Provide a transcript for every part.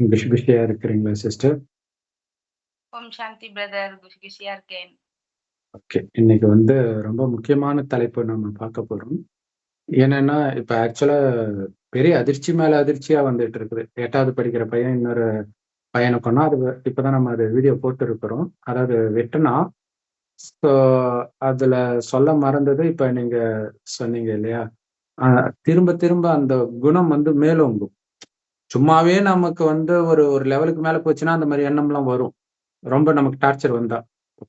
குஷி குஷியா இருக்கிறீங்களா sister? Om Shanti brother. குஷி குஷியா இருக்கேன். ஓகே. இன்னைக்கு வந்து ரொம்ப முக்கியமான தலைப்பு நம்ம பார்க்க போறோம். என்னன்னா, இப்ப ஆக்சுவலா பெரிய அதிர்ச்சி மேல அதிர்ச்சியா வந்துட்டு இருக்குது. 8வது படிக்கிற பையன் இன்னொரு பையன கொன்னா, அது இப்பதான் நம்ம அது வீடியோ போட்டிருக்கிறோம். அதாவது வெட்டுனா, ஸோ அதுல சொல்ல மறந்தது இப்ப நீங்க சொன்னீங்க இல்லையா? திரும்ப திரும்ப அந்த குணம் வந்து மேலோங்கும். சும்மாவே நமக்கு வந்து ஒரு ஒரு லெவலுக்கு மேல போச்சுன்னா, அந்த மாதிரி எண்ணம்லாம் வரும். ரொம்ப நமக்கு டார்ச்சர் வந்தா.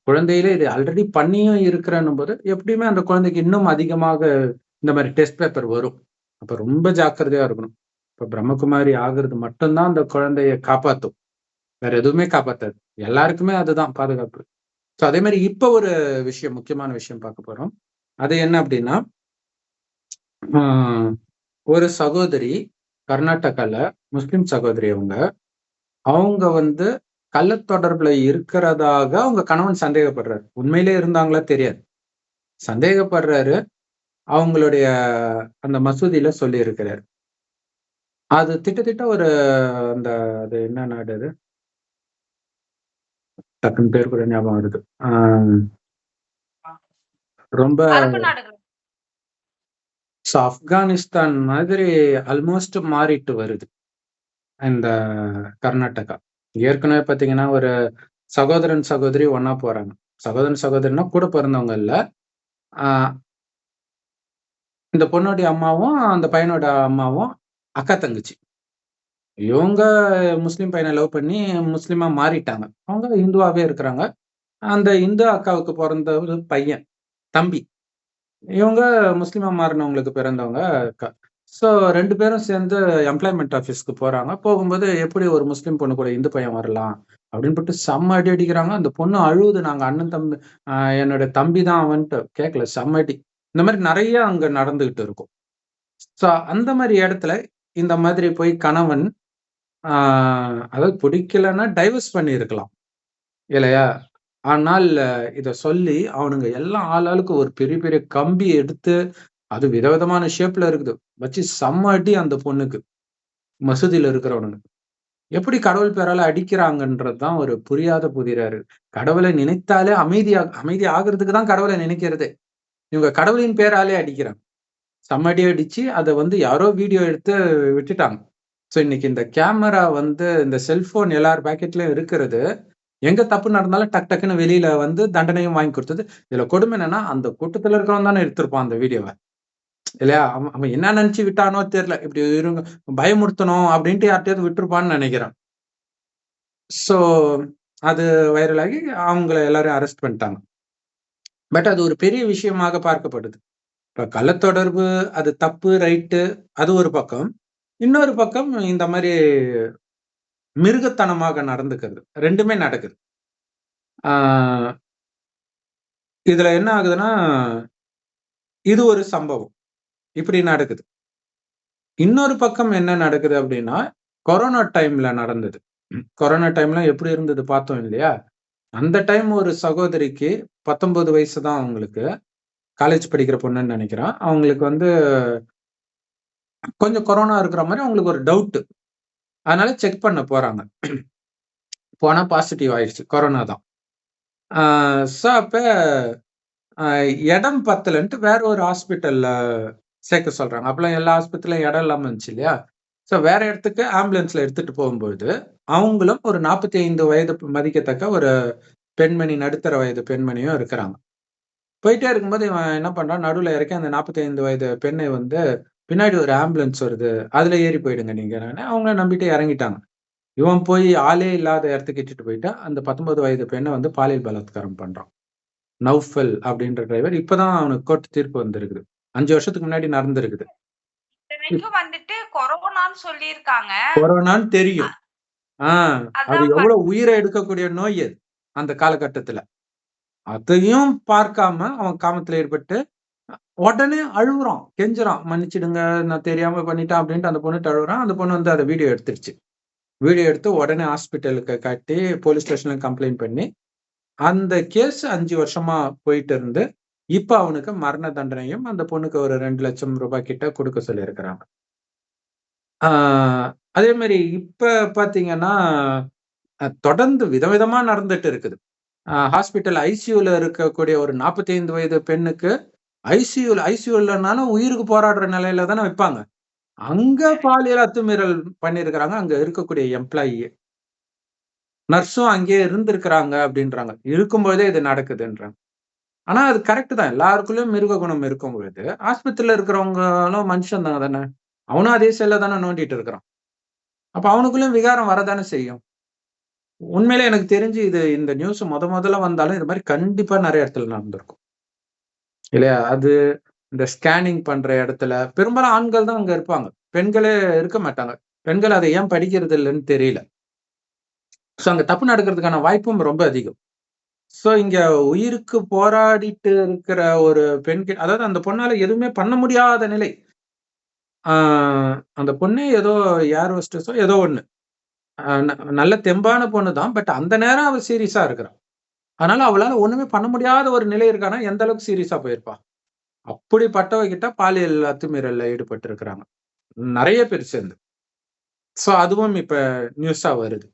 குழந்தையிலே இது ஆல்ரெடி பண்ணியும் இருக்கிறன்னும்போது, எப்படியுமே அந்த குழந்தைக்கு இன்னும் அதிகமாக இந்த மாதிரி டெஸ்ட் பேப்பர் வரும். அப்ப ரொம்ப ஜாக்கிரதையா இருக்கணும். இப்ப பிரம்மகுமாரி ஆகுறது மட்டும் தான் அந்த குழந்தைய காப்பாத்தும். வேற எதுவுமே காப்பாத்தாது. எல்லாருக்குமே அதுதான் பாதுகாப்பு. ஸோ அதே மாதிரி இப்ப ஒரு விஷயம், முக்கியமான விஷயம் பார்க்க போறோம். அது என்ன அப்படின்னா, ஒரு சகோதரி கர்நாடகால முஸ்லிம் சகோதரி அவங்க. அவங்க வந்து கள்ள தொடர்புல இருக்கிறதாக அவங்க கணவன் சந்தேகப்படுறாரு. உண்மையிலே இருந்தாங்களா தெரியாது. சந்தேகப்படுறாரு. அவங்களுடைய அந்த மசூதியில சொல்லியிருக்கிறாரு. அது திட்டத்திட்ட ஒரு அந்த அது என்ன நாடு அது? டக்குன்னு பேர் கூட ஞாபகம் வருது. ரொம்ப ஸோ ஆப்கானிஸ்தான் மாதிரி ஆல்மோஸ்ட் மாறிட்டு வருது. இந்த கர்நாடகா. ஏற்கனவே பார்த்தீங்கன்னா, ஒரு சகோதரன், சகோதரி ஒன்னா போறாங்க. சகோதரன், சகோதரின்னா கூட பிறந்தவங்க இல்ல. இந்த பொண்ணுடைய அம்மாவும், அந்த பையனோட அம்மாவும் அக்கா, தங்கச்சி. இவங்க முஸ்லீம் பையனை லவ் பண்ணி முஸ்லிமா மாறிட்டாங்க. அவங்க இந்துவாவே இருக்கிறாங்க. அந்த இந்து அக்காவுக்கு பிறந்த ஒரு பையன், தம்பி. இவங்க முஸ்லீமா மாறினவங்களுக்கு பிறந்தவங்க அக்கா. ஸோ ரெண்டு பேரும் சேர்ந்து எம்ப்ளாய்மெண்ட் ஆஃபீஸ்க்கு போறாங்க. போகும்போது எப்படி ஒரு முஸ்லீம் பொண்ணு கூட இந்து பையன் வரலாம்? அப்படின்னு போட்டு செம்ம அடி அடிக்கிறாங்க. அந்த பொண்ணு அழுவுது. நாங்கள் அண்ணன், தம்பி என்னோட தம்பி தான் அவன்ட்டு. கேட்கல. செம்ம அடி. இந்த மாதிரி நிறைய அங்க நடந்துகிட்டு இருக்கும். ஸோ அந்த மாதிரி இடத்துல இந்த மாதிரி போய் கணவன் அதாவது பிடிக்கலன்னா டைவர்ஸ் பண்ணியிருக்கலாம். இல்லையா? ஆனால் இத சொல்லி அவனுங்க எல்லாம் ஆளாளுக்கு ஒரு பெரிய பெரிய கம்பி எடுத்து, அது விதவிதமான ஷேப்ல இருக்குது. வச்சு செம்ம அடி அந்த பொண்ணுக்கு. மசூதியில இருக்கிறவனுங்க. எப்படி கடவுள் பேரால அடிக்கிறாங்கன்றது தான் ஒரு புரியாத புதிராரு கடவுளை நினைத்தாலே அமைதியா அமைதி ஆகிறதுக்கு தான் கடவுளை நினைக்கிறதே. இவங்க கடவுளின் பேராலே அடிக்கிறாங்க. செம்ம அடிச்சு அதை வந்து யாரோ வீடியோ எடுத்து விட்டுட்டாங்க. ஸோ இன்னைக்கு இந்த கேமரா வந்து இந்த செல்போன் எல்லார் பாக்கெட்லயும் இருக்கிறது. எங்க தப்பு நடந்தாலும் டக் டக்குன்னு வெளியில வந்து தண்டனையும் வாங்கி கொடுத்தது இதுல கொடுமை என்னன்னா, அந்த கூட்டத்துல இருக்கிறவன் தானே எடுத்திருப்பான் அந்த வீடியோவை இல்லையா? அவன் அவன் என்ன நினைச்சு விட்டானோ தெரியல. இப்படி இருங்க பயமுறுத்தணும் அப்படின்ட்டு யார்ட்டையாவது விட்டுருப்பான்னு நினைக்கிறான் ஸோ அது வைரல் ஆகி அவங்கள எல்லாரையும் அரெஸ்ட் பண்ணிட்டாங்க. பட் அது ஒரு பெரிய விஷயமாக பார்க்கப்படுது. இப்போ கள்ளத்தொடர்பு அது தப்பு, ரைட்டு அது ஒரு பக்கம். இன்னொரு பக்கம் இந்த மாதிரி மிருகத்தனமாக நடந்துக்கிறது. ரெண்டுமே நடக்குது. இதுல என்ன ஆகுதுன்னா, இது ஒரு சம்பவம். இப்படி நடக்குது. இன்னொரு பக்கம் என்ன நடக்குது அப்படின்னா, கொரோனா டைம்ல நடந்தது. கொரோனா டைம்ல எப்படி இருந்தது பார்த்தோம் இல்லையா? அந்த டைம் ஒரு சகோதரிக்கு 19 வயசு தான் அவங்களுக்கு. காலேஜ் படிக்கிற பொண்ணுன்னு நினைக்கிறான் அவங்களுக்கு வந்து கொஞ்சம் கொரோனா இருக்கிற மாதிரி அவங்களுக்கு ஒரு டவுட்டு அதனால செக் பண்ண போறாங்க. போனா பாசிட்டிவ் ஆயிடுச்சு. கொரோனா தான். ஸோ அப்ப இடம் பத்தலன்ட்டு வேற ஒரு ஹாஸ்பிட்டல்ல சேர்க்க சொல்றாங்க. அப்பெல்லாம் எல்லா ஹாஸ்பிட்டலும் இடம் இல்லாம இருந்துச்சு இல்லையா? ஸோ வேற இடத்துக்கு ஆம்புலன்ஸ்ல எடுத்துட்டு போகும்போது அவங்களும் ஒரு 45 வயது மதிக்கத்தக்க ஒரு பெண்மணி, நடுத்தர வயது பெண்மணியும் இருக்கிறாங்க. போயிட்டே இருக்கும்போது இவன் என்ன பண்றான், நடுவில் இறக்கி அந்த 45 வயது பெண்ணை வந்து, பின்னாடி ஒரு ஆம்புலன்ஸ் வருது. அதுல ஏறி போயிடுங்க நீங்கன்னு அவங்க நம்பிட்டு இறங்கிட்டாங்க. இவன் போய் ஆளே இல்லாத இடத்துக்கு இட்டுட்டு போயிட்டு, அந்த 19 வயது பெண்ண வந்து பாலியல் பலாத்காரம் பண்றான். நௌஃபல் அப்படின்ற டிரைவர். இப்பதான் அவனுக்கு கோர்ட் தீர்ப்பு வந்திருக்குது. 5 வருஷத்துக்கு முன்னாடி நடந்திருக்குது. இத்தனைக்கும் வந்துட்டு கொரோனான்னு சொல்லியிருக்காங்க. கொரோனான்னு தெரியும். ஆ அது எவ்வளவு உயிரை எடுக்கக்கூடிய நோய் அது. அந்த காலகட்டத்துல. அதையும் பார்க்காம அவன் காமத்துல ஈடுபட்டு, உடனே அழுகுறான் கெஞ்சுறான். மன்னிச்சிடுங்க. நான் தெரியாம பண்ணிட்டேன் அப்படின்ட்டு அந்த பொண்ணு அழுகுறான் அந்த பொண்ணு வந்து அதை வீடியோ எடுத்துருச்சு. வீடியோ எடுத்து உடனே ஹாஸ்பிட்டலுக்கு காட்டி, போலீஸ் ஸ்டேஷன்ல கம்ப்ளைண்ட் பண்ணி, அந்த கேஸ் அஞ்சு வருஷமா போயிட்டு இருந்து, இப்ப அவனுக்கு மரண தண்டனையும், அந்த பொண்ணுக்கு ஒரு ரெண்டு லட்சம் ரூபாய் கிட்ட கொடுக்க சொல்லியிருக்கிறாங்க. ஆஹ் அதே மாதிரி இப்ப பார்த்தீங்கன்னா, தொடர்ந்து விதவிதமா நடந்துட்டு இருக்குது. ஹாஸ்பிட்டல் ஐசியூல இருக்கக்கூடிய ஒரு 45 வயது பெண்ணுக்கு ஐசியூல ஐசியூ இல்லனாலும் உயிருக்கு போராடுற நிலையில தானே வைப்பாங்க. அங்க பாலியல் அத்துமீறல் பண்ணியிருக்கிறாங்க. அங்க இருக்கக்கூடிய எம்ப்ளாயியே. நர்ஸும் அங்கேயே இருந்திருக்கிறாங்க அப்டின்றாங்க. இருக்கும்போதே இது நடக்குதுன்றாங்க. ஆனா அது கரெக்ட் தான். எல்லாருக்குள்ளயும் மிருக குணம் இருக்கும் பொழுது, ஆஸ்பத்திரியில இருக்கிறவங்களும் மனுஷன் தான் தானே. அவனும் அதே செல்ல தானே நோண்டிட்டு இருக்கிறான். அப்ப அவனுக்குள்ளயும் விகாரம் வரதானே செய்யும். உண்மையிலே எனக்கு தெரிஞ்சு இது இந்த நியூஸ் மொத மொதல்ல வந்தாலும் இது மாரி கண்டிப்பா நெறைய இடத்துல நடந்திருக்கும். இல்லையா? அது இந்த ஸ்கேனிங் பண்ற இடத்துல பெரும்பாலும் ஆண்கள் தான் அங்க இருப்பாங்க. பெண்களே இருக்க மாட்டாங்க. பெண்கள் அதை ஏன் படிக்கிறது இல்லைன்னு தெரியல. ஸோ அங்க தப்பு நடக்கிறதுக்கான வாய்ப்பும் ரொம்ப அதிகம். ஸோ இங்க உயிருக்கு போராடிட்டு இருக்கிற ஒரு பெண் அதாவது அந்த பொண்ணால எதுவுமே பண்ண முடியாத நிலை. அந்த பொண்ணே ஏதோ ஏர் ஹோஸ்டஸோ ஏதோ ஒன்று ந நல்ல தெம்பான பொண்ணு தான். பட் அந்த நேரம் அவள் சீரியஸாக இருக்கிறான் அதனால அவளால ஒண்ணுமே பண்ண முடியாத ஒரு நிலை இருக்கான்னா, எந்த அளவுக்கு சீரியஸா போயிருப்பா? அப்படிப்பட்டவகிட்ட பாலியல் அத்துமீறல்ல ஈடுபட்டிருக்கிறாங்க. நிறைய பேர் சேர்ந்து. ஸோ அதுவும் இப்ப நியூஸா வருது.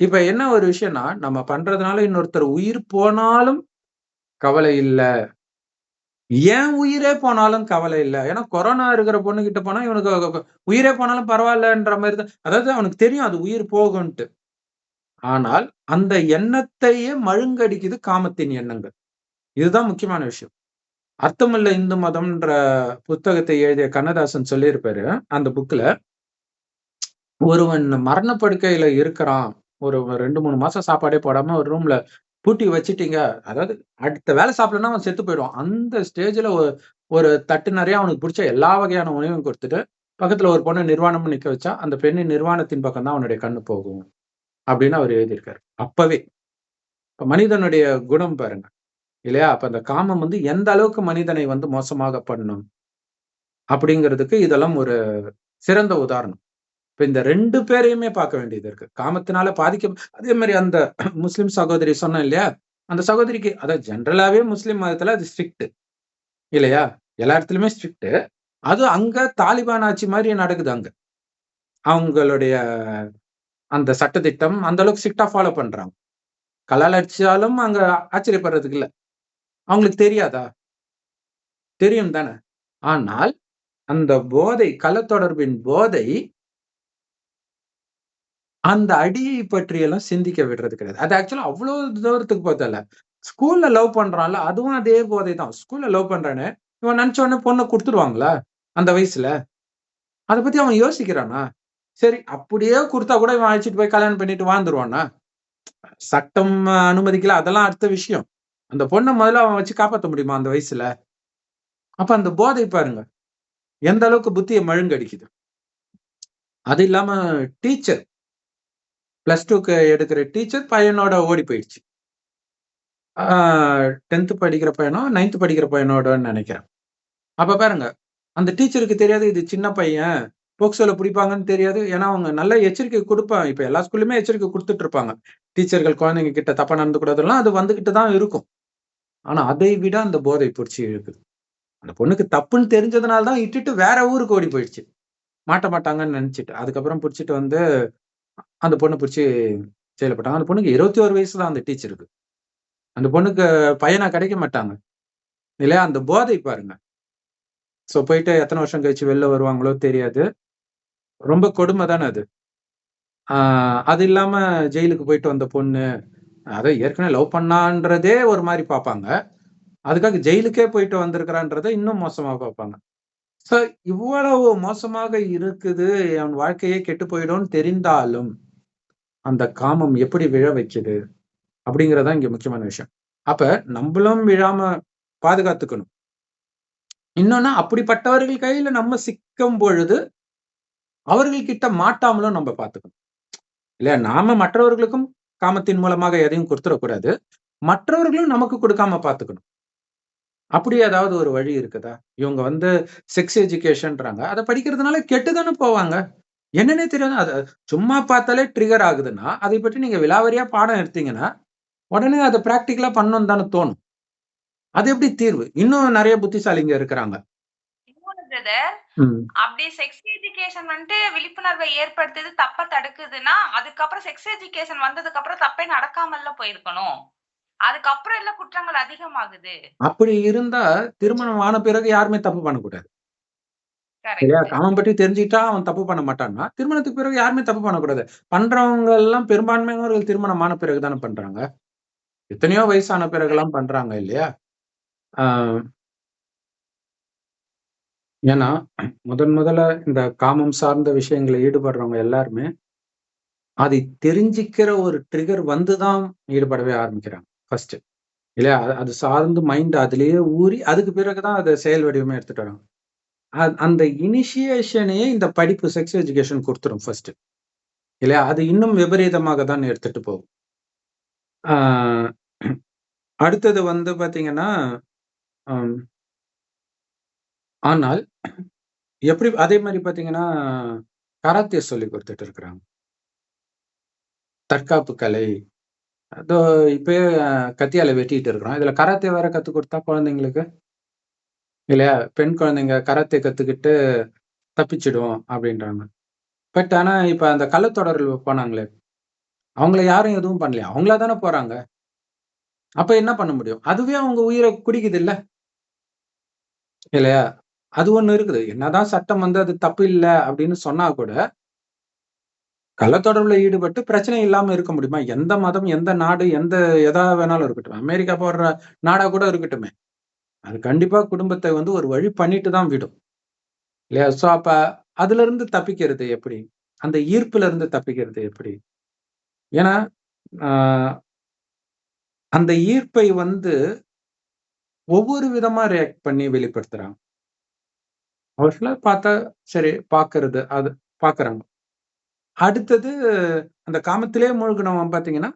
இப்ப என்ன ஒரு விஷயம்னா, நம்ம பண்றதுனால இன்னொருத்தர் உயிர் போனாலும் கவலை இல்லை ஏன் உயிரே போனாலும் கவலை இல்லை ஏன்னா கொரோனா இருக்கிற பொண்ணுகிட்ட போனா இவனுக்கு உயிரே போனாலும் பரவாயில்லன்ற மாதிரி தான் அதாவது அவனுக்கு தெரியும் அது உயிர் போகும்ட்டு ஆனால் அந்த எண்ணத்தையே மழுங்கடிக்குது காமத்தின் எண்ணங்கள். இதுதான் முக்கியமான விஷயம். அர்த்தமில்ல இந்து மதம்ன்ற புத்தகத்தை எழுதிய கண்ணதாசன் சொல்லியிருப்பாரு, அந்த புக்ல. ஒருவன் மரணப்படுக்கையில இருக்கிறான். ஒரு 2, 3 மாசம் சாப்பாடே போடாம ஒரு ரூம்ல பூட்டி வச்சுட்டீங்க. அதாவது அடுத்த வேலை சாப்பிடலன்னா அவன் செத்து போயிடுவான். அந்த ஸ்டேஜ்ல ஒரு ஒரு தட்டு நிறைய அவனுக்கு பிடிச்ச எல்லா வகையான உணவையும் கொடுத்துட்டு பக்கத்துல ஒரு பொண்ண நிர்வாணம் நிக்க வச்சா, அந்த பெண்ணின் நிர்வாணத்தின் பக்கம் தான் அவனுடைய கண்ணு போகும். அப்படின்னு அவர் எழுதியிருக்காரு. அப்பவே. இப்போ மனிதனுடைய குணம் பாருங்க. இல்லையா? அப்ப அந்த காமம் வந்து எந்த அளவுக்கு மனிதனை வந்து மோசமாக பண்ணும். அப்படிங்கிறதுக்கு இதெல்லாம் ஒரு சிறந்த உதாரணம். இப்ப இந்த ரெண்டு பேரையுமே பார்க்க வேண்டியது இருக்கு. காமத்தினால பாதிக்க அதே மாதிரி அந்த முஸ்லிம் சகோதரி சொன்னேன் இல்லையா? அந்த சகோதரிக்கு அதாவது ஜெனரலாவே முஸ்லிம் மதத்துல அது ஸ்ட்ரிக்ட். இல்லையா? எல்லா இடத்துலயுமே ஸ்ட்ரிக்ட். அது அங்க தாலிபான் ஆட்சி மாதிரி நடக்குது அங்க. அவங்களுடைய அந்த சட்டத்திட்டம் அந்த அளவுக்கு ஸ்ட்ரிக்டா ஃபாலோ பண்றாங்க. கலால் அடிச்சாலும் அங்க ஆச்சரியப்படுறதுக்கு இல்ல. அவங்களுக்கு தெரியாதா? தெரியும் தானே. ஆனால் அந்த போதை கள்ளத்தொடர்பின் போதை அந்த அடியை பற்றியெல்லாம் சிந்திக்க விடுறது கிடையாது. அது ஆக்சுவலா அவ்வளவு தூரத்துக்கு போதல்ல. ஸ்கூல்ல லவ் பண்றான்ல, அதுவும் அதே போதை தான். ஸ்கூல்ல லவ் பண்றானே இவன் நினைச்ச உடனே பொண்ணை கொடுத்துருவாங்களா அந்த வயசுல? அதை பத்தி அவன் யோசிக்கிறானா? சரி அப்படியே கொடுத்தா கூட இவன் அழைச்சிட்டு போய் கல்யாணம் பண்ணிட்டு வாழ்ந்துருவானா? சட்டம் அனுமதிக்கல அதெல்லாம் அடுத்த விஷயம். அந்த பொண்ணை முதல்ல அவன் வச்சு காப்பாற்ற முடியுமா அந்த வயசுல? அப்ப அந்த போதை பாருங்க. எந்த அளவுக்கு புத்தியை மழுங்கடிக்குது. அது இல்லாம டீச்சர். பிளஸ் டூக்கு எடுக்கிற டீச்சர் பையனோட ஓடி போயிடுச்சு. டென்த்து படிக்கிற பையனோ, நைன்த்து படிக்கிற பையனோடன்னு நினைக்கிறேன் அப்ப பாருங்க. அந்த டீச்சருக்கு தெரியாது இது சின்ன பையன். போக்சோல பிடிப்பாங்கன்னு தெரியாது. ஏன்னா அவங்க நல்ல எச்சரிக்கை கொடுப்பாங்க இப்போ எல்லா ஸ்கூல்லுமே எச்சரிக்கை கொடுத்துட்டு இருப்பாங்க. டீச்சர்கள் குழந்தைங்க கிட்ட தப்பா நடந்துக்கூடாதெல்லாம் அது வந்துகிட்டு தான் இருக்கும். ஆனா அதை விட அந்த போதை பிடிச்சி இருக்குது அந்த பொண்ணுக்கு தப்புன்னு தெரிஞ்சதுனால தான் இட்டுட்டு வேற ஊருக்கு ஓடி போயிடுச்சு. மாட்ட மாட்டாங்கன்னு நினைச்சிட்டு அதுக்கப்புறம் பிடிச்சிட்டு வந்து அந்த பொண்ணு பிடிச்சி செயல்பட்டாங்க அந்த பொண்ணுக்கு 21 வயசு தான் அந்த டீச்சருக்கு. அந்த பொண்ணுக்கு பையனா கிடைக்க மாட்டாங்க. இல்லையா? அந்த போதை பாருங்க. ஸோ போயிட்டு எத்தனை வருஷம் கழிச்சு வெளில வருவாங்களோ தெரியாது. ரொம்ப கொடுமை தானே அது. அது இல்லாம ஜெயிலுக்கு போயிட்டு வந்த பொண்ணு, அதை ஏற்கனவே லவ் பண்ணான்றதே ஒரு மாதிரி பார்ப்பாங்க. அதுக்காக ஜெயிலுக்கே போயிட்டு வந்திருக்கிறான்றத இன்னும் மோசமா பார்ப்பாங்க. ஸோ இவ்வளவு மோசமாக இருக்குது, என் வாழ்க்கையே கெட்டு போயிடும்னு தெரிந்தாலும், அந்த காமம் எப்படி விழ வைக்குது? அப்படிங்கிறது தான் இங்க முக்கியமான விஷயம். அப்ப நம்மளும் விழாம பாதுகாத்துக்கணும். இன்னொன்னு அப்படிப்பட்டவர்கள் கையில நம்ம சிக்கும் பொழுது, அவர்கள் கிட்ட மாட்டாமலும் நம்ம பார்த்துக்கணும். இல்லையா? நாம மற்றவர்களுக்கும் காமத்தின் மூலமாக எதையும் கொடுத்துடக்கூடாது மற்றவர்களும் நமக்கு கொடுக்காம பார்த்துக்கணும். அப்படி ஏதாவது ஒரு வழி இருக்குதா? இவங்க வந்து செக்ஸ் எஜுகேஷன்றாங்க. அத படிக்கிறதுனால கெட்டுதானே போவாங்க. என்னன்னே தெரியாது. அத சும்மா பார்த்தாலே ட்ரிகர் ஆகுதுன்னா, அதை பற்றி நீங்க விலாவரியா பாடம் எடுத்தீங்கன்னா, உடனே அதை ப்ராக்டிக்கலா பண்ணணும் தானே தோணும். அது எப்படி தீர்வு? இன்னும் நிறைய புத்திசாலிங்க இருக்கிறாங்க. பிரதர். அப்படி செக்ஸ் எஜுகேஷன் வந்துட்டு விழிப்புணர்வை ஏற்படுத்துது, தப்ப தடுக்குதுன்னா, அதுக்கப்புறம் செக்ஸ் எஜுகேஷன் வந்ததுக்கு அப்புறம் தப்பே நடக்காமல்ல போயிருக்கணும். அதுக்கப்புறம் இல்ல குற்றங்கள் அதிகமாகுது. அப்படி இருந்தா, திருமணம் ஆன பிறகு யாருமே தப்பு பண்ணக்கூடாது. சரியா? காமம் பற்றி தெரிஞ்சுக்கிட்டா அவன் தப்பு பண்ண மாட்டான்னா, திருமணத்துக்கு பிறகு யாருமே தப்பு பண்ணக்கூடாது. பண்றவங்க எல்லாம் பெரும்பான்மையானவர்கள் திருமணம் ஆன பிறகு தானே பண்றாங்க. எத்தனையோ வயசான பிறகுலாம் பண்றாங்க இல்லையா? ஏன்னா, முதன் முதல்ல இந்த காமம் சார்ந்த விஷயங்கள்ல ஈடுபடுறவங்க எல்லாருமே, அதை தெரிஞ்சுக்கிற ஒரு ட்ரிகர் வந்து தான் ஈடுபடவே ஆரம்பிக்கிறாங்க. ஃபர்ஸ்ட்டு. இல்லையா? அது அது சார்ந்து மைண்ட் அதிலேயே ஊறி, அதுக்கு பிறகு தான் அத செயல் வடிவமே எடுத்துட்டு வராங்க. அ அந்த இனிஷியேஷனையே இந்த படிப்பு செக்ஸ் எஜுகேஷன் குடுத்துரும் ஃபர்ஸ்ட்டு. இல்லையா? அது இன்னும் விபரீதமாக தான் எடுத்துட்டு போகும். ஆ அடுத்தது வந்து பார்த்தீங்கன்னா, அம் ஆனால், எப்படி அதே மாரி பார்த்தீங்கன்னா, கராத்தே சொல்லிக் குடுத்துட்டு இருக்கிறாங்க. தற்காப்பு கலை. அதோ இப்பயே கத்தியால வெட்டிட்டு இருக்கிறோம். இதுல கராத்தே வேற கத்துக் குடுத்தா குழந்தைங்களுக்கு இல்லையா? பெண் குழந்தைங்க கராத்தே கத்துக்கிட்டு தப்பிச்சிடும் அப்படின்றாங்க. பட் ஆனா, இப்ப அந்த கள்ளத்தொடர்புல போனாங்களே, அவங்கள யாரும் எதுவும் பண்ணலையா? அவங்களா தானே போறாங்க. அப்ப என்ன பண்ண முடியும்? அதுவே அவங்க உயிர குடிக்குதுல்ல. இல்லையா? அது ஒண்ணு இருக்குது. என்னதான் சட்டம் வந்து அது தப்பு இல்லை அப்படின்னு சொன்னா கூட கள்ளத்தொடர்புல ஈடுபட்டு பிரச்சனை இல்லாம இருக்க முடியுமா? எந்த மதம், எந்த நாடு, எந்த எதா வேணாலும் இருக்கட்டும். அமெரிக்கா போடுற நாடா கூட இருக்கட்டுமே. அது கண்டிப்பா குடும்பத்தை வந்து ஒரு வழி பண்ணிட்டு தான் விடும். இல்லையா? சோ அப்ப அதுல இருந்து தப்பிக்கிறது எப்படி? அந்த ஈர்ப்புல இருந்து தப்பிக்கிறது எப்படி? ஏன்னா, அந்த ஈர்ப்பை வந்து ஒவ்வொரு விதமா ரியாக்ட் பண்ணி வெளிப்படுத்துறாங்க. அவர்களை பார்த்தா, சரி பார்க்கறது, அது பார்க்குறாங்க. அடுத்தது அந்த காமத்திலே மூழ்கினவன் பார்த்தீங்கன்னா,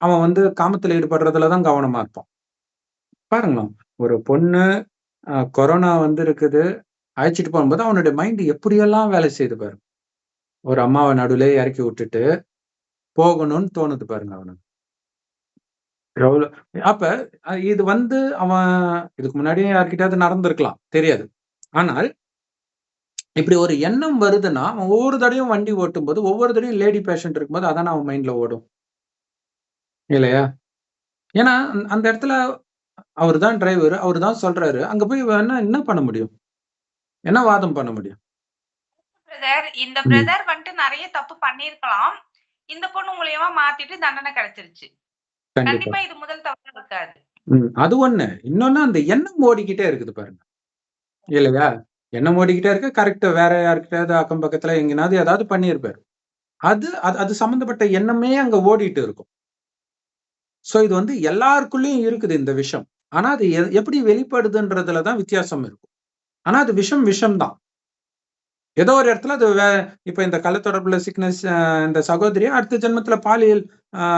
அவன் வந்து காமத்தில் ஈடுபடுறதுல தான் கவனமா இருப்பான். பாருங்களேன், ஒரு பொண்ணு கொரோனா வந்து இருக்குது. அழைச்சிட்டு போகும்போது அவனுடைய மைண்ட் எப்படியெல்லாம் வேலை செய்யுது பாருங்க. ஒரு அம்மாவ நடுவுலயே இறக்கி விட்டுட்டு, போகணும்னு தோணுது பாருங்க அவனுக்கு. எவ்வளோ அப்ப இது வந்து அவன் இதுக்கு முன்னாடியே யார்கிட்டயாவது நடந்திருக்கலாம். தெரியாது. ஆனால் இப்படி ஒரு எண்ணம் வருதுன்னா, அவன் ஒவ்வொரு தடவையும் வண்டி ஓட்டும்போது, ஒவ்வொரு தடவையும் லேடி பேஷண்ட் இருக்கும்போது, அதானே அவன் மைண்ட்ல ஓடும். இல்லையா? ஏன்னா, அந் அந்த இடத்துல அவரு தான் டிரைவர். அவரு தான் சொல்றாரு. அங்க போய் வேணா என்ன பண்ண முடியும்? என்ன வாதம் பண்ண முடியும்? இந்த. பிரதர் வந்துட்டு நெறைய தப்பு பண்ணியிருக்கலாம். இந்த பொண்ணு மூலியமா மாத்திட்டு தண்டனை கிடைச்சிருச்சு. கண்டிப்பா. இது முதல் தவறா இருக்காது. அது ஒண்ணு. இன்னொன்னு அந்த எண்ணம் ஓடிக்கிட்டே இருக்குது பாருங்க. இல்லையா? எண்ணம் ஓடிக்கிட்டே இருக்கு. கரெக்டா வேற யாருக்கிட்டாவது அக்கம் பக்கத்துல எங்கேனாவது ஏதாவது பண்ணியிருப்பாரு. அது அது அது சம்மந்தப்பட்ட எண்ணமே அங்க ஓடிட்டு இருக்கும். சோ இது வந்து எல்லாருக்குள்ளயும் இருக்குது இந்த விஷம். ஆனா அது எ எப்படி வெளிப்படுதுன்றதுல தான் வித்தியாசம் இருக்கும். ஆனா அது விஷம் விஷம் தான். ஏதோ ஒரு இடத்துல அது வே இப்ப இந்த கள்ளத்தொடர்புல சிக்னஸ் இந்த சகோதரி அடுத்த ஜென்மத்துல பாலியல்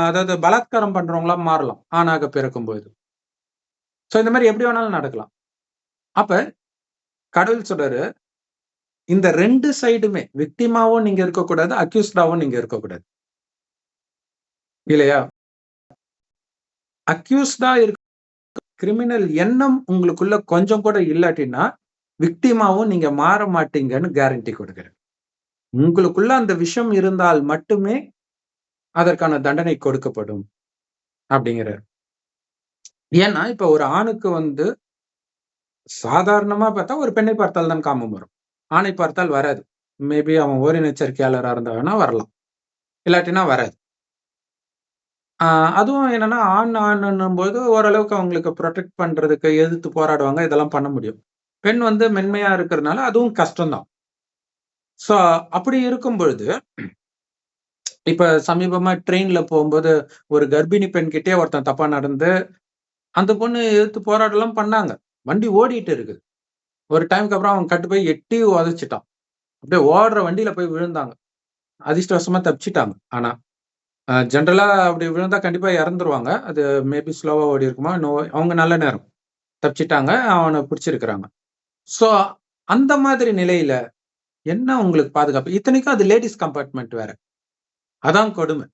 அதாவது பலாத்காரம் பண்றவங்களா மாறலாம். ஆணாக பிறக்கும்போது. சோ இந்த மாதிரி எப்படி வேணாலும் நடக்கலாம். அப்ப கடவுள் சொல்றாரு, இந்த ரெண்டு சைடுமே விக்டிமாவும் நீங்க இருக்கக்கூடாது, அக்யூஸ்டாவும் நீங்க இருக்கக்கூடாது. இல்லையா? அக்யூஸ்டா இருக்க கிரிமினல் எண்ணம் உங்களுக்குள்ள கொஞ்சம் கூட இல்லாட்டின்னா, விக்டிமாவும் நீங்க மாற மாட்டீங்கன்னு கேரண்டி கொடுக்குறேன் உங்களுக்குள்ள அந்த விஷயம் இருந்தால் மட்டுமே அதற்கான தண்டனை கொடுக்கப்படும். அப்படிங்கிறார் ஏன்னா, இப்ப ஒரு ஆணுக்கு வந்து சாதாரணமா பார்த்தா ஒரு பெண்ணை பார்த்தால் தான் காமம் வரும். ஆணை பார்த்தால் வராது. மேபி அவன் ஓரினச்சரிக்கையாளராக எச்சரிக்கையாளரா வரலாம். இல்லாட்டினா வராது. அதுவும் என்னன்னா, ஆண் ஆணுன்னும்போது ஓரளவுக்கு அவங்களுக்கு ப்ரொடெக்ட் பண்றதுக்கு எதிர்த்து போராடுவாங்க. இதெல்லாம் பண்ண முடியும். பெண் வந்து மென்மையா இருக்கிறனால அதுவும் கஷ்டம் தான். அப்படி இருக்கும் பொழுது, இப்ப சமீபமா ட்ரெயின்ல போகும்போது ஒரு கர்ப்பிணி பெண் கிட்டே ஒருத்தன் தப்பா நடந்து, அந்த பொண்ணு எதிர்த்து போராட்டம்லாம் பண்ணாங்க. வண்டி ஓடிட்டு இருக்குது. ஒரு டைம்க்கு அப்புறம் அவன் கட்டு போய் எட்டி உதச்சிட்டான் அப்படியே ஓடுற வண்டியில போய் விழுந்தாங்க. அதிர்ஷ்டவசமா தப்பிச்சிட்டாங்க ஆனா, ஜென்ரலா அப்படி விழுந்தா கண்டிப்பா இறந்துருவாங்க. அது மேபி ஸ்லோவா ஓடியிருக்குமா என்னவோ அவங்க நல்ல நேரம். தப்பிச்சிட்டாங்க அவனை பிடிச்சிருக்கிறாங்க. ஸோ அந்த மாதிரி நிலையில என்ன உங்களுக்கு பாதுகாப்பு? இத்தனைக்கும் அது லேடிஸ் கம்பார்ட்மெண்ட் வேற. அதான் கொடுமை.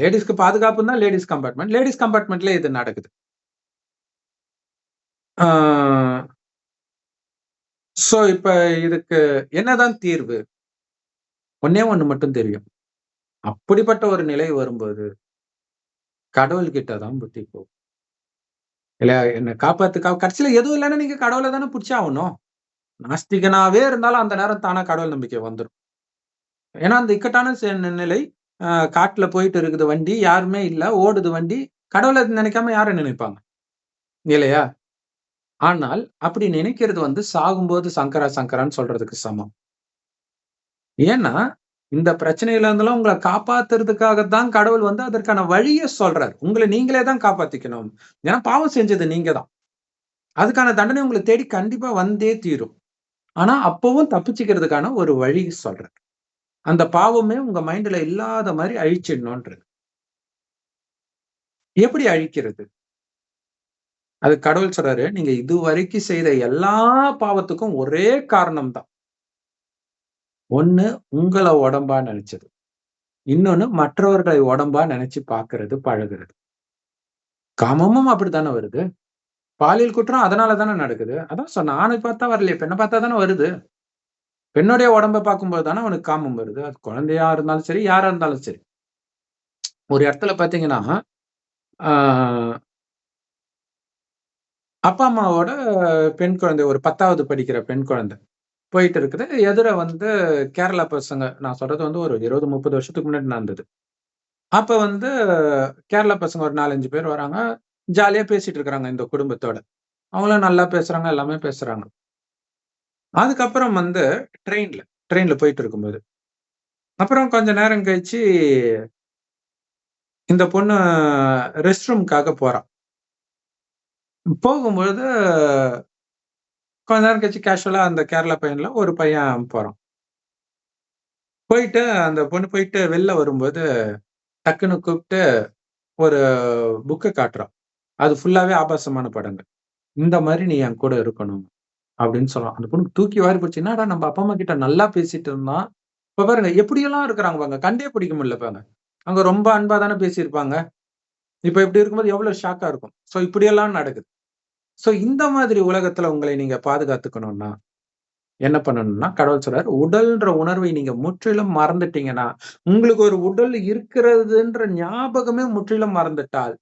லேடீஸ்க்கு பாதுகாப்புன்னா லேடிஸ் கம்பார்ட்மெண்ட். லேடிஸ் கம்பார்ட்மெண்ட்ல இது நடக்குது. ஸோ இப்போ இதுக்கு என்னதான் தீர்வு? ஒன்னே ஒன்று மட்டும் தெரியும். அப்படிப்பட்ட ஒரு நிலை வரும்போது கடவுள்கிட்ட தான் புத்தி போகும். இல்லையா? என்ன காப்பாத்து கடைசியில் எதுவும் இல்லைன்னா நீங்க கடவுளை தானே பிடிச்சாகணும் ஆவணும். நாஸ்திகனாவே இருந்தாலும் அந்த நேரம் தானா கடவுள் நம்பிக்கை வந்துடும் ஏன்னா, அந்த இக்கட்டான நிலை காட்டில் காட்டுல போயிட்டு இருக்குது வண்டி. யாருமே இல்லை ஓடுது வண்டி. கடவுளை நினைக்காம யாரை நினைப்பாங்க? இல்லையா? ஆனால், அப்படி நினைக்கிறது வந்து சாகும்போது சங்கரா, சங்கரான்னு சொல்றதுக்கு சமம். ஏன்னா, இந்த பிரச்சனையில இருந்தாலும் உங்களை காப்பாத்துறதுக்காக தான் கடவுள் வந்து அதற்கான வழிய சொல்றாரு. உங்களை நீங்களே தான் காப்பாத்திக்கணும். ஏன்னா, பாவம் செஞ்சது நீங்க தான். அதுக்கான தண்டனை உங்களை தேடி கண்டிப்பா வந்தே தீரும். ஆனா, அப்பவும் தப்பிச்சுக்கிறதுக்கான ஒரு வழி சொல்றாரு. அந்த பாவமே உங்க மைண்ட்ல இல்லாத மாதிரி அழிச்சிடணும்ன்றது எப்படி அழிக்கிறது? அது கடவுள் சொல்றாரு, நீங்க இதுவரைக்கும் செய்த எல்லா பாவத்துக்கும் ஒரே காரணம் தான். ஒண்ணு உங்கள உடம்பா நினைச்சது இன்னொன்னு மற்றவர்களை உடம்பா நினைச்சு பாக்குறது பழகுறது. காமமும் அப்படித்தானே வருது. பாலியல் குற்றம் அதனால தானே நடக்குது. அதான் சொன்ன ஆணை பார்த்தா வரலையே, பெண்ணை பார்த்தா தானே வருது. பெண்ணுடைய உடம்ப பார்க்கும்போது தானே அவனுக்கு காமம் வருது. அது குழந்தையா இருந்தாலும் சரி, யாரா இருந்தாலும் சரி. ஒரு இடத்துல பாத்தீங்கன்னா அப்பா, அம்மாவோட பெண் குழந்தை ஒரு 10வது படிக்கிற பெண் குழந்தை. போயிட்டு இருக்குது. எதிர வந்து கேரளா பசங்க. நான் சொல்றது வந்து ஒரு 20, 30 வருஷத்துக்கு முன்னாடி நடந்தது. அப்ப வந்து கேரளா பசங்க ஒரு 4, 5 பேர் வராங்க. ஜாலியா பேசிட்டு இருக்கிறாங்க இந்த குடும்பத்தோட. அவங்களும் நல்லா பேசுறாங்க, எல்லாமே பேசுறாங்க. அதுக்கப்புறம் வந்து ட்ரெயின்ல ட்ரெயின்ல போயிட்டு இருக்கும்போது. அப்புறம் கொஞ்ச நேரம் கழிச்சு இந்த பொண்ணு ரெஸ்ட் ரூம்காக போறான் போகும்பொழுது கொஞ்ச நேரம் கழிச்சு கேஷுவலா அந்த கேரளா பையன்ல ஒரு பையன் போறான். போயிட்டு அந்த பொண்ணு போயிட்டு வெளில வரும்போது, டக்குன்னு கூப்ட்டு ஒரு புக்க காட்டுறா. அது ஃபுல்லாவே ஆபாசமான படங்கள். இந்த மாரி நீ என் கூட இருக்கணும். அப்படின்னு சொல்றான். அந்த பொண்ணுக்கு தூக்கி வாரி போச்சு. என்னடா நம்ம அப்பா, அம்மா கிட்ட நல்லா பேசிட்டு இருந்தான். இப்ப பாருங்க எப்படியெல்லாம் இருக்கிறாங்க பாருங்க. கண்டே பிடிக்க முடியல பாருங்க. அங்க ரொம்ப அன்பா தானே பேசியிருப்பாங்க. இப்ப இப்படி இருக்கும்போது எவ்வளவு ஷாக்கா இருக்கும். சோ இப்படியெல்லாம் நடக்குது. சோ இந்த மாதிரி உலகத்துல உங்களை நீங்க பாதுகாத்துக்கணும்னா, என்ன பண்ணணும்னா, கடவுள் சொல்றார் உடல்ன்ற உணர்வை நீங்க முற்றிலும் மறந்துட்டீங்கன்னா, உங்களுக்கு ஒரு உடல் இருக்கிறதுன்ற ஞாபகமே முற்றிலும் மறந்துட்டால்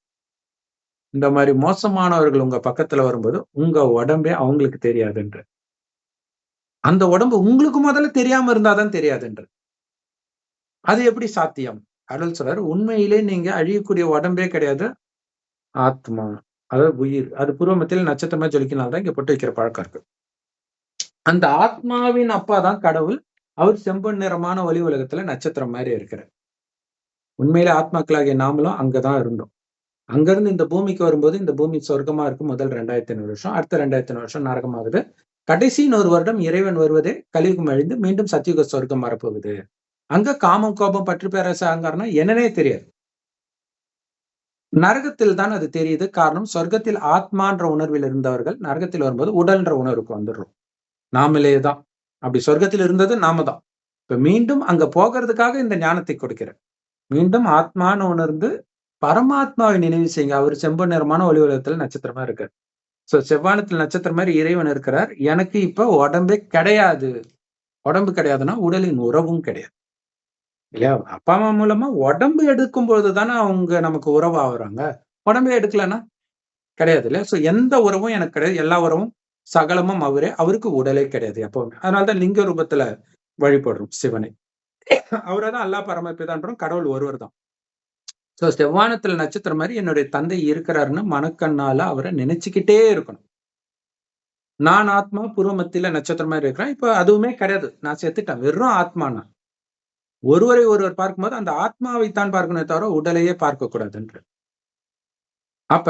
இந்த மாதிரி மோசமானவர்கள் உங்க பக்கத்துல வரும்போது, உங்க உடம்பே அவங்களுக்கு தெரியாதுன்ற. அந்த உடம்பு உங்களுக்கு முதல்ல தெரியாம இருந்தாதான் தெரியாதுன்ற. அது எப்படி சாத்தியம்? அருள் சொல்றாரு, உண்மையிலே நீங்க அழியக்கூடிய உடம்பே கிடையாது. ஆத்மா. அதாவது உயிர். அது பூர்வமத்தில் நட்சத்திரமா ஜொலிக்கினால்தான் இங்க பொட்டு வைக்கிற பழக்கம் இருக்கு. அந்த ஆத்மாவின் அப்பா தான் கடவுள். அவர் செம்பன் நிறமான ஒளி உலகத்துல நட்சத்திரம் மாதிரி இருக்கிறார். உண்மையில ஆத்மாக்களாகிய நாமளும் அங்கதான் இருந்தோம். அங்கிருந்து இந்த பூமிக்கு வரும்போது, இந்த பூமி சொர்க்கமா இருக்கு முதல் 2500 வருஷம். அடுத்த 2500 வருஷம் நரகமாகுது. கடைசி நூறு வருடம் இறைவன் வருவதே கலியுகம் அழிந்து மீண்டும் சத்தியுக சொர்க்கம் வரப்போகுது. அங்க காமம், கோபம், பற்று, பேரரசு அகங்காரம்னா என்னன்னே தெரியாது. நரகத்தில் தான் அது தெரியுது. காரணம் சொர்க்கத்தில் ஆத்மான்ற உணர்வில் இருந்தவர்கள், நரகத்தில் வரும்போது உடல்ன்ற உணர்வுக்கு வந்துடுறோம். நாமளே தான். அப்படி சொர்க்கத்தில் இருந்தது நாம தான். இப்ப மீண்டும் அங்க போகறதுக்காக இந்த ஞானத்தை கொடுக்கிறேன். மீண்டும் ஆத்மான்னு உணர்ந்து பரமாத்மாவை நினைவு செய்யுங்க. அவர் செம்பு நிறமான ஒளி உலகத்துல நட்சத்திரமா இருக்காரு. சோ செவ்வானத்தில் நட்சத்திரம் மாதிரி இறைவன் இருக்கிறார். எனக்கு இப்ப உடம்பே கிடையாது. உடம்பு கிடையாதுன்னா, உடலின் உறவும் கிடையாது. இல்லையா? அப்பா, அம்மா மூலமா உடம்பு எடுக்கும்போது தானே அவங்க நமக்கு உறவு ஆகுறாங்க. உடம்பே எடுக்கலன்னா கிடையாது இல்லையா? சோ எந்த உறவும் எனக்கு கிடையாது. எல்லா உறவும் சகலமும் அவரே. அவருக்கு உடலே கிடையாது எப்பவுமே. அதனாலதான் லிங்க ரூபத்துல வழிபடுறோம் சிவனை. அவரை தான் அல்லா பரமபிதான்றோம். கடவுள் ஒருவர் தான். சோ செவ்வானத்துல நட்சத்திரம் மாதிரி என்னுடைய தந்தை இருக்கிறாருன்னு மனக்கண்ணால அவரை நினைச்சுக்கிட்டே இருக்கணும். நான் ஆத்மா பூர்வ நட்சத்திரம் மாதிரி இருக்கிறேன். இப்போ அதுவுமே கிடையாது. நான் செத்துட்டேன். வெறும் ஆத்மா நான். ஒருவரை ஒருவர் பார்க்கும்போது அந்த ஆத்மாவை தான் தவிர உடலையே பார்க்க கூடாதுன்ற. அப்ப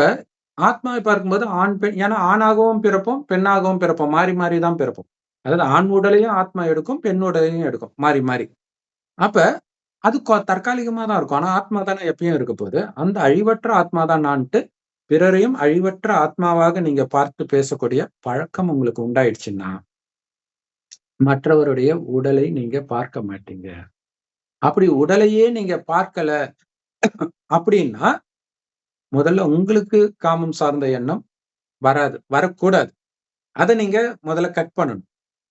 ஆத்மாவை பார்க்கும்போது ஆண், பெண் ஏன்னா ஆணாகவும் பிறப்போம், பெண்ணாகவும் பிறப்போம். மாறி மாறி தான் பிறப்போம். அதாவது ஆண் உடலையும் ஆத்மா எடுக்கும், பெண் உடலையும் எடுக்கும். மாறி மாறி. அப்ப அது கொ தற்காலிகமா தான் இருக்கும். ஆனா ஆத்மா தானே எப்பயும் இருக்க போகுது. அந்த அழிவற்ற ஆத்மா தான் நான்ட்டு, பிறரையும் அழிவற்ற ஆத்மாவாக நீங்க பார்த்து பேசக்கூடிய பழக்கம் உங்களுக்கு உண்டாயிடுச்சுன்னா மற்றவருடைய உடலை நீங்க பார்க்க மாட்டீங்க. அப்படி உடலையே நீங்க பார்க்கல அப்படின்னா, முதல்ல உங்களுக்கு காமம் சார்ந்த எண்ணம் வராது. வரக்கூடாது. அத நீங்க முதல்ல கட் பண்ணணும்.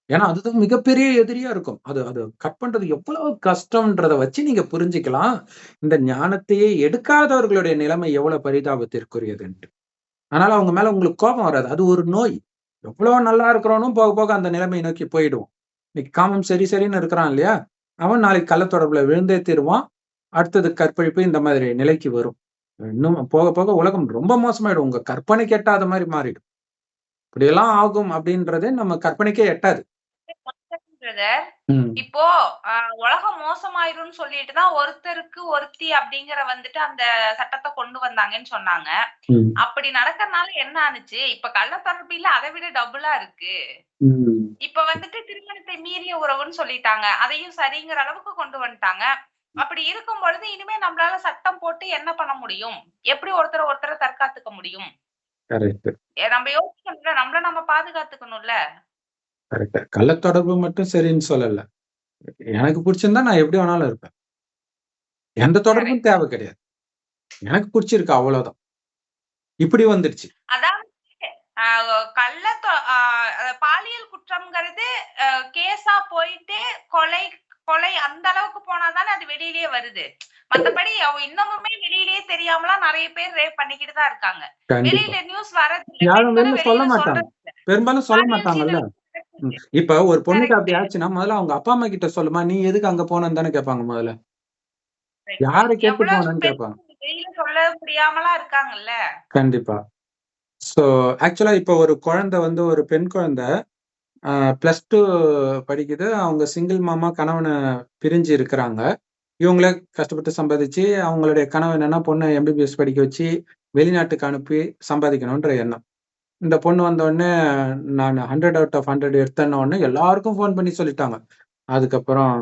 ஏன்னா, அதுதான் மிகப்பெரிய எதிரியா இருக்கும். அது அது கட் பண்றது எவ்வளவு கஷ்டம்ன்றத வச்சு நீங்க புரிஞ்சுக்கலாம். இந்த ஞானத்தையே எடுக்காதவர்களுடைய நிலைமை எவ்வளவு பரிதாபத்திற்குரியதுன்ட்டு. அதனால அவங்க மேல உங்களுக்கு கோபம் வராது. அது ஒரு நோய். எவ்வளவு நல்லா இருக்கிறோனும் போக, போக அந்த நிலைமையை நோக்கி போயிடுவோம் இன்னைக்கு காமம் சரி, சரின்னு இருக்கிறான் இல்லையா? அவன் நாளைக்கு கள்ளத் தொடர்புல விழுந்தே தீருவான். அடுத்தது கற்பழிப்பு இந்த மாதிரி நிலைக்கு வரும். இன்னும் போக, போக உலகம் ரொம்ப மோசமாயிடும். உங்க கற்பனைக்கு எட்டாத மாரி மாறிடும். இப்படியெல்லாம் ஆகும் அப்படின்றதே நம்ம கற்பனைக்கே எட்டாது. இப்போ உலகம் மோசமாயிரும்னு சொல்லிட்டு தான் ஒருத்தருக்கு ஒருத்தி அப்படிங்கிற வந்துட்டு அந்த சட்டத்த கொண்டு வந்தாங்கன்னு சொன்னாங்க. அப்படி நடக்கறனால என்ன ஆனுச்சு? இப்ப கள்ளத்தொடர்பில அத விட டபுளா இருக்கு. இப்ப வந்துட்டு திருமணத்தை மீறிய உறவுன்னு சொல்லிட்டாங்க. அதையும் சரிங்கிற அளவுக்கு கொண்டு வந்துட்டாங்க. அப்படி இருக்கும் பொழுது இனிமே நம்மளால சட்டம் போட்டு என்ன பண்ண முடியும்? எப்படி ஒருத்தர ஒருத்தர தற்காத்துக்க முடியும்? நம்ம யோசிக்கணும்ல. நம்மள நம்ம பாதுகாத்துக்கணும்ல. கரெக்ட். கள்ளத்தொடர்பு மட்டும் சரின்னு சொல்லல. எனக்கு புடிச்சிருந்தா நான் எப்படி வேணாலும் இருப்பேன். எந்த தொடர்பும். தேவை கிடையாது. எனக்கு புடிச்சிருக்கு அவ்வளோதான். இப்படி வந்துடுச்சு. அதாவது அ கள்ள பாலியல் குற்றம்ங்கிறது கேஸா போயிட்டு கொலை கொலை அந்த அளவுக்கு போனா தானே அது வெளியிலேயே வருது. மத்தபடி அவ இன்னமுமே வெளியிலேயே தெரியாமலாம் நெறைய பேர் ரேப் பண்ணிக்கிட்டு தான் இருக்காங்க. வெளியில நியூஸ் வெளில சொல்ல மாட்டாங்க. பெரும்பாலும் சொல்ல மாட்டாங்கல்ல. இப்ப ஒரு பொண்ணுக்கு அப்படி. ஆச்சுன்னா, முதல்ல அவங்க அப்பா, அம்மா கிட்ட சொல்லுமா, "நீ எதுக்கு அங்க போனன்னு" தானே கேட்பாங்க முதல்ல. யார கேட்டு போனன்னு கேட்பாங்க. வெளியில சொல்ல முடியாமலாம் இருக்காங்கல்ல. கண்டிப்பா. ஸோ ஆக்சுவலாக இப்போ ஒரு குழந்தை வந்து ஒரு பெண் குழந்தை ப்ளஸ் டூ படிக்குது. அவங்க சிங்கிள் மாமா கணவனை பிரிஞ்சு இருக்கிறாங்க. இவங்களே கஷ்டப்பட்டு சம்பாதிச்சு, அவங்களுடைய கனவு என்னன்னா, பொண்ணை எம்பிபிஎஸ் படிக்க வச்சு, வெளிநாட்டுக்கு அனுப்பி சம்பாதிக்கணுன்ற எண்ணம். இந்த பொண்ணு வந்தோடனே நான் 100 அவுட் ஆஃப் 100 எடுத்தேன்ன எல்லாருக்கும் ஃபோன் பண்ணி சொல்லிட்டாங்க. அதுக்கப்புறம்,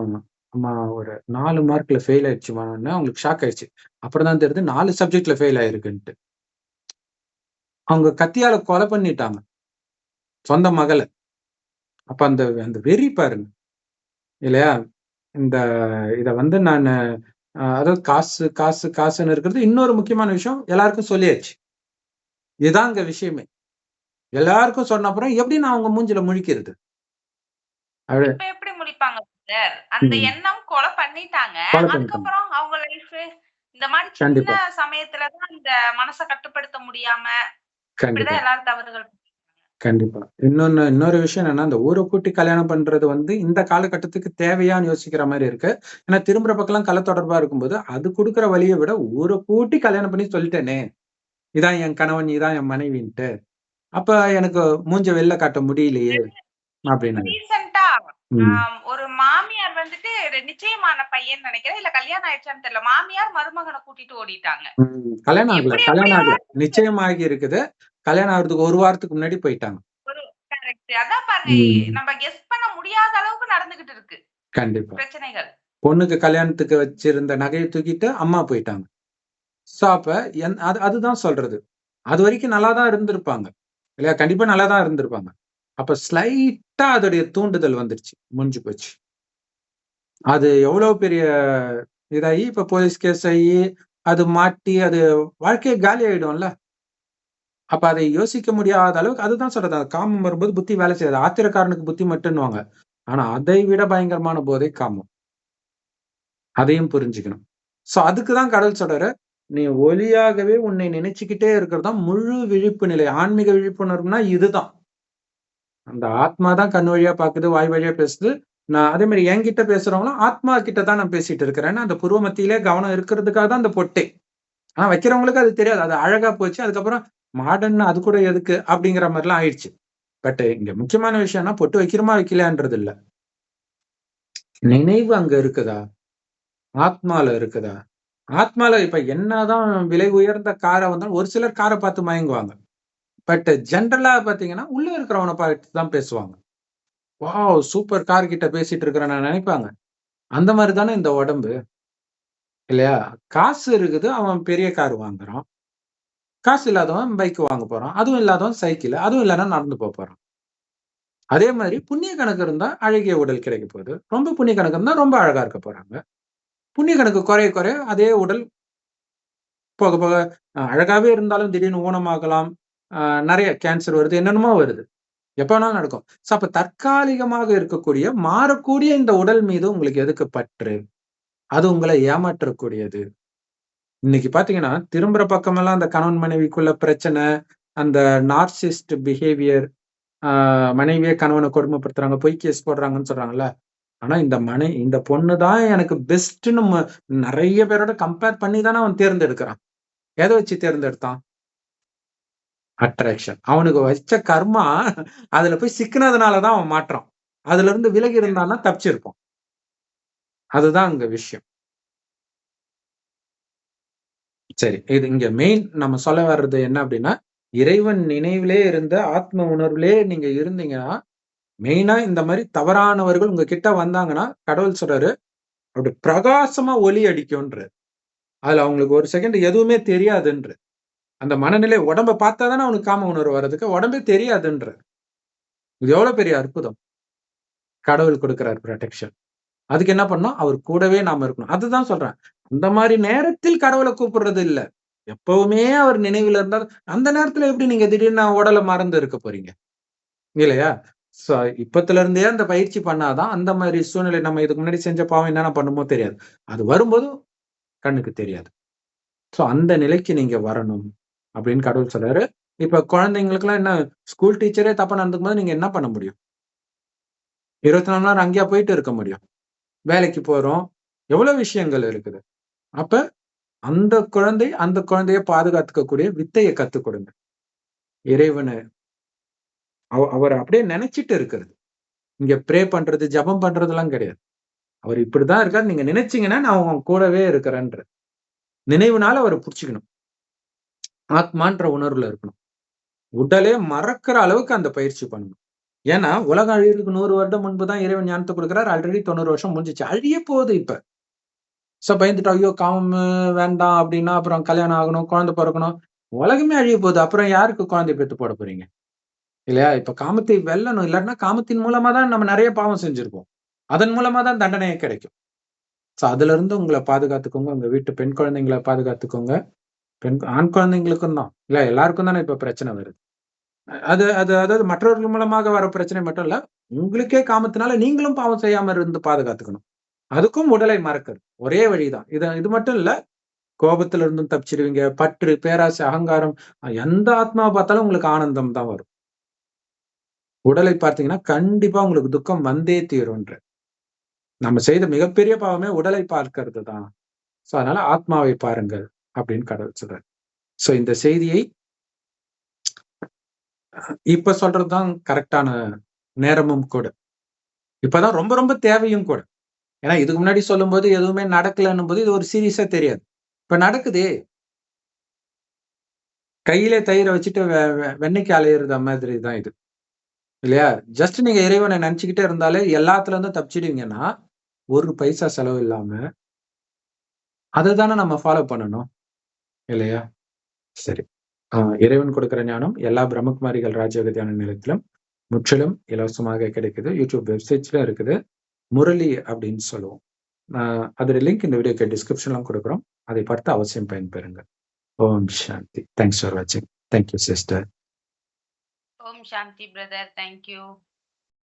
"அம்மா ஒரு நாலு மார்க்ல ஃபெயில் ஆயிடுச்சும்மான்னோனே அவங்களுக்கு ஷாக் ஆயிடுச்சு. அப்புறம் தான் தெரியுது நாலு சப்ஜெக்ட்ல ஃபெயில் ஆயிருக்குன்ட்டு. அவங்க கத்தியால கொலை பண்ணிட்டாங்க. சொந்த மகள. அப்ப அந்த அந்த வெறி பாருங்க. இல்லையா? இந்த இத வந்து நானு அதாவது காசு, காசு, காசுன்னு இருக்கிறது இன்னொரு முக்கியமான விஷயம் எல்லாருக்கும் சொல்லியாச்சு. இதுதான் அங்க விஷயமே. எல்லாருக்கும் சொன்ன அப்புறம் எப்படி நான் அவங்க மூஞ்சில முழிக்கிறது? எப்படி முழிப்பாங்க? அந்த. எண்ணம் கொலை பண்ணிட்டாங்க. அதுக்கப்புறம் அவங்க லைஃப் இந்த மாரி சின்ன கண்டிப்பா. சமயத்துல தான் இந்த மனச கட்டுப்படுத்த முடியாம, கண்டிப்பா. இப்படிதான் எல்லாரும் தவறுகள் கண்டிப்பா. இன்னொன்னு இன்னொரு விஷயம் என்னன்னா, அந்த ஊர கூட்டி கல்யாணம் பண்றது வந்து இந்த காலகட்டத்துக்கு தேவையான்னு யோசிக்கிற மாரி இருக்கு. ஏன்னா திரும்புற பக்கம்லாம் கள்ள தொடர்பா இருக்கும்போது, அது குடுக்குற வலிய விட ஊர கூட்டி கல்யாணம் பண்ணி சொல்லிட்டேனே! இதான் என் கணவன், இதான் என் மனைவின்ட்டு. அப்ப எனக்கு மூஞ்ச வெளில காட்ட முடியலையே! அப்படின்னு. ஒரு மாமியார் வந்துட்டு நிச்சயமான பையன்னு நெனைக்கிறேன். இல்ல கல்யாணம் ஆயிடுச்சான்னு தெரியல. மாமியார் மருமகன கூட்டிட்டு ஓடிட்டாங்க. கல்யாணம் ஆகல. கல்யாணம் ஆகல. எப்படியெல்லாம் நிச்சயம் ஆகி இருக்குது. கல்யாணம் ஆகுறதுக்கு 1 வாரத்துக்கு முன்னாடி போயிட்டாங்க. ஒரு. அதான் பாருங்க. நம்ம கெஸ் பண்ண முடியாத அளவுக்கு நடந்துகிட்டு இருக்கு. கண்டிப்பா. பிரச்சனைகள். பொண்ணுக்கு கல்யாணத்துக்கு வச்சிருந்த நகைய தூக்கிட்டு அம்மா போயிட்டாங்க. ஸோ அப்ப அது அதுதான் சொல்றது. அதுவரைக்கும் நல்லா தான் இருந்திருப்பாங்க. இல்லையா? கண்டிப்பா நல்லா தான் இருந்திருப்பாங்க. அப்ப ஸ்லைட்டா அதோடைய தூண்டுதல் வந்துருச்சு. முடிஞ்சு போச்சு. அது எவ்வளவு பெரிய இதாயி, இப்ப போலீஸ் கேஸ் ஆகி அது மாட்டி, அது வாழ்க்கையே காலி ஆயிடும்ல. அப்ப அதை யோசிக்க முடியாத அளவுக்கு அதுதான் சொல்றது. அது காமம் வரும்போது புத்தி வேலை செய்யாது. ஆத்திரக்காரனுக்கு புத்தி மட்டும்வாங்க ஆனா அதை விட பயங்கரமான போதை காமம். அதையும் புரிஞ்சுக்கணும். சோ அதுக்கு தான் சொல்றாரு, "நீ ஒலியாகவே உன்னை நினைச்சுக்கிட்டே இருக்கிறது தான் முழு விழிப்பு நிலை." ஆன்மீக விழிப்புணர்வுனா இதுதான். அந்த ஆத்மா தான் கண் வழியா பாக்குது, வாய் வழியா பேசுது. நான் அதே மாதிரி என்கிட்ட பேசுறவங்களும் ஆத்மா கிட்ட தான் நான் பேசிட்டு இருக்கிறேன்னு, அந்த புருவ மத்தியிலே கவனம் இருக்கிறதுக்காக தான் அந்த பொட்டே. ஆனா வைக்கிறவங்களுக்கு அது தெரியாது. அது அழகா போச்சு. அதுக்கப்புறம் மாடர்ன் அது கூட எதுக்கு? அப்படிங்கிற மாதிரிலாம் ஆயிடுச்சு. பட் இங்க முக்கியமான விஷயம்னா, பொட்டு வைக்கிறோமா, வைக்கலையான்றது இல்ல. நினைவு அங்க இருக்குதா? ஆத்மால இருக்குதா? ஆத்மால இப்ப என்னதான் விலை உயர்ந்த காரை வந்தாலும் ஒரு சிலர் காரை பார்த்து மயங்குவாங்க. பட் ஜென்ரலா பார்த்தீங்கன்னா, உள்ள இருக்கிறவனை பார்த்து தான் பேசுவாங்க. வா சூப்பர் கார் கிட்ட பேசிட்டு இருக்கிறேன்னு நினைப்பாங்க. அந்த மாதிரி தானே இந்த உடம்பு. இல்லையா? காசு இருக்குது. அவன் பெரிய கார் வாங்குறான். காசு இல்லாதவன் பைக் வாங்க போறான். அதுவும் இல்லாதவன் சைக்கிள். அதுவும் இல்லைன்னா நடந்து போக போறான். அதே மாதிரி புண்ணிய கணக்கு இருந்தா அழகிய உடல் கிடைக்க போகுது. ரொம்ப புண்ணிய கணக்கு இருந்தா ரொம்ப அழகா இருக்க போறாங்க. புண்ணிய கணக்கு குறைய குறைய அதே உடல் போக போக அழகாவே இருந்தாலும் திடீர்னு ஊனமாகலாம். நிறைய கேன்சர் வருது. என்னென்னமோ வருது. எப்ப வேணாலும் நடக்கும். சோ அப்ப தற்காலிகமாக இருக்கக்கூடிய மாறக்கூடிய இந்த உடல் மீது உங்களுக்கு எதுக்கு பற்று? அது உங்களை ஏமாற்றக்கூடியது. இன்னைக்கு பாத்தீங்கன்னா திரும்புற பக்கமெல்லாம் அந்த கணவன் மனைவிக்குள்ள பிரச்சனை அந்த நார்சிஸ்ட் பிஹேவியர் ஆஹ் மனைவியே கணவனை கொடுமைப்படுத்துறாங்க பொய் கேஸ் போடுறாங்கன்னு சொல்றாங்கல்ல. ஆனா இந்த மனை இந்த பொண்ணு தான் எனக்கு பெஸ்ட்னு நிறைய பேரோட கம்பேர் பண்ணி தானே அவன் தேர்ந்தெடுக்கிறான். எதை வச்சு தேர்ந்தெடுத்தான்? அட்ராக்ஷன் அவனுக்கு வச்ச கர்மா அதுல போய் சிக்கினதுனாலதான் அவன் மாற்றான். அதுல இருந்து விலகி இருந்தான்னா தப்பிச்சிருப்பான். அதுதான் அங்க விஷயம். சரி இது இங்க மெயின் நம்ம சொல்ல வர்றது என்ன அப்படின்னா இறைவன் நினைவிலே இருந்த ஆத்ம உணர்விலே நீங்க இருந்தீங்கன்னா மெயினா இந்த மாதிரி தவறானவர்கள் உங்க கிட்ட வந்தாங்கன்னா கடவுள் சொல்றாரு அப்படி பிரகாசமா ஒலி அடிக்கும்ன்றது அதுல அவங்களுக்கு ஒரு செகண்ட் எதுவுமே தெரியாதுன்றது அந்த மனநிலை உடம்பை பார்த்தா தானே அவனுக்கு காம உணர்வு வர்றதுக்கு? உடம்பே தெரியாதுன்ற. இது எவ்வளவு பெரிய அற்புதம். கடவுள் கொடுக்கிறார் ப்ரொடெக்ஷன் அதுக்கு என்ன பண்ணோம் அவர் கூடவே நாம இருக்கணும். அதுதான் சொல்றேன். அந்த மாதிரி நேரத்தில் கடவுளை கூப்பிடுறது இல்ல. எப்பவுமே அவர் நினைவுல இருந்தா அந்த நேரத்துல எப்படி நீங்க திடீர்னு உடலை மறந்து இருக்க போறீங்க? இல்லையா? சோ இப்பத்துல இருந்தே அந்த பயிற்சி பண்ணாதான் அந்த மாதிரி சூழ்நிலை நம்ம இதுக்கு முன்னாடி செஞ்ச பாவம் என்னென்ன பண்ணுமோ தெரியாது. அது வரும்போதும் கண்ணுக்கு தெரியாது. சோ அந்த நிலைக்கு நீங்க வரணும். அப்படின்னு கடவுள் சொல்றாரு. இப்ப குழந்தைங்களுக்குலாம் என்ன ஸ்கூல் டீச்சரே தப்பா நடந்துக்கும் போது நீங்க என்ன பண்ண முடியும்? இருபத்தி நாலு நேரம் அங்கேயா போயிட்டு இருக்க முடியும். வேலைக்கு போறோம். எவ்வளவு விஷயங்கள் இருக்குது? அப்ப அந்த குழந்தை அந்த குழந்தைய பாதுகாத்துக்கக்கூடிய வித்தையை கத்துக் கொடுங்க. இறைவனை. அவர் அப்படியே நினைச்சிட்டு இருக்கிறது. இங்க ப்ரே பண்றது ஜபம் பண்றதெல்லாம் கிடையாது. அவர் இப்படிதான் இருக்காரு. நீங்க நினைச்சீங்கன்னா நான் உங்க கூடவே இருக்கிறேன்ற நினைவுனால அவரை புடிச்சுக்கணும். ஆத்மான்ற உணர்வுல இருக்கணும். உடலே மறக்கிற அளவுக்கு அந்த பயிற்சி பண்ணணும். ஏன்னா உலக அழியறதுக்கு நூறு வருடம் முன்பு தான் இறைவன் ஞானத்தை கொடுக்குறாரு. ஆல்ரெடி தொண்ணூறு வருஷம் முடிஞ்சிச்சு. அழிய போகுது இப்ப. சோ பயந்துட்டோம் ஐயோ காமம் வேண்டாம் அப்படின்னா அப்புறம் கல்யாணம் ஆகணும் குழந்தை பிறக்கணும். உலகமே அழிய போகுது. அப்புறம் யாருக்கு குழந்தை பெற்று போட போறீங்க? இல்லையா? இப்ப காமத்தை வெல்லணும். இல்லைன்னா காமத்தின் மூலமா தான் நம்ம நிறைய பாவம் செஞ்சிருப்போம். அதன் மூலமா தான் தண்டனையே கிடைக்கும். சோ அதுல இருந்து உங்களை பாதுகாத்துக்கோங்க. உங்க வீட்டு பெண் குழந்தைங்களை பாதுகாத்துக்கோங்க. பெண் ஆண் குழந்தைங்களுக்கும் தான். இல்ல எல்லாருக்கும் தானே இப்ப பிரச்சனை வருது. அது அது அதாவது மற்றவர்கள் மூலமாக வர பிரச்சனை மட்டும் இல்ல உங்களுக்கே காமத்தினால நீங்களும் பாவம் செய்யாம இருந்து பாதுகாத்துக்கணும். அதுக்கும் உடலை மறக்கிறது. ஒரே வழிதான். இது இது மட்டும் இல்ல கோபத்துல இருந்தும் தப்பிச்சிடுவீங்க பற்று பேராசை அகங்காரம் எந்த ஆத்மாவை பார்த்தாலும் உங்களுக்கு ஆனந்தம் தான் வரும். உடலை பார்த்தீங்கன்னா கண்டிப்பா உங்களுக்கு துக்கம் வந்தே தீரும்ன்ற நம்ம செய்த மிகப்பெரிய பாவமே உடலை பார்க்கறது தான். சோ அதனால ஆத்மாவை பாருங்கள். அப்படின்னு கடவுள் சொல்றாரு. சோ இந்த செய்தியை இப்ப சொல்றதுதான் கரெக்டான நேரமும் கூட. இப்பதான் ரொம்ப ரொம்ப தேவையும் கூட. ஏன்னா இதுக்கு முன்னாடி சொல்லும் போது எதுவுமே நடக்கலன்னும் போது இது ஒரு சீரியஸா தெரியாது. இப்ப நடக்குதே. கையிலே தயிரை வச்சுட்டு வெண்ணைக்கு அலையிறத மாதிரி தான் இது. இல்லையா? ஜஸ்ட் நீங்க இறைவனை நினைச்சுக்கிட்டே இருந்தாலே எல்லாத்துல இருந்தும் தப்பிச்சிடுவீங்கன்னா ஒரு பைசா செலவு இல்லாம அதை தானே நம்ம ஃபாலோ பண்ணணும். இல்லையா? சரி. ஆஹ் இறைவன் கொடுக்கிற ஞானம் எல்லா பிரம்மகுமாரிகள் ராஜயோக தியான நிலையத்திலும் முற்றிலும் இலவசமாக கிடைக்குது. யூடியூப் வெப்சைட்ஸ்ல இருக்குது. முரளி அப்படின்னு சொல்லுவோம். ஆஹ் அதோட லிங்க் இந்த வீடியோக்கு டிஸ்கிரிப்ஷன்லாம் கொடுக்குறோம். அதை பார்த்து அவசியம் பயன்பெறுங்க ஓம் சாந்தி. தேங்க்ஸ் ஃபார் வாட்சிங் thank you sister Om Shanti brother thank you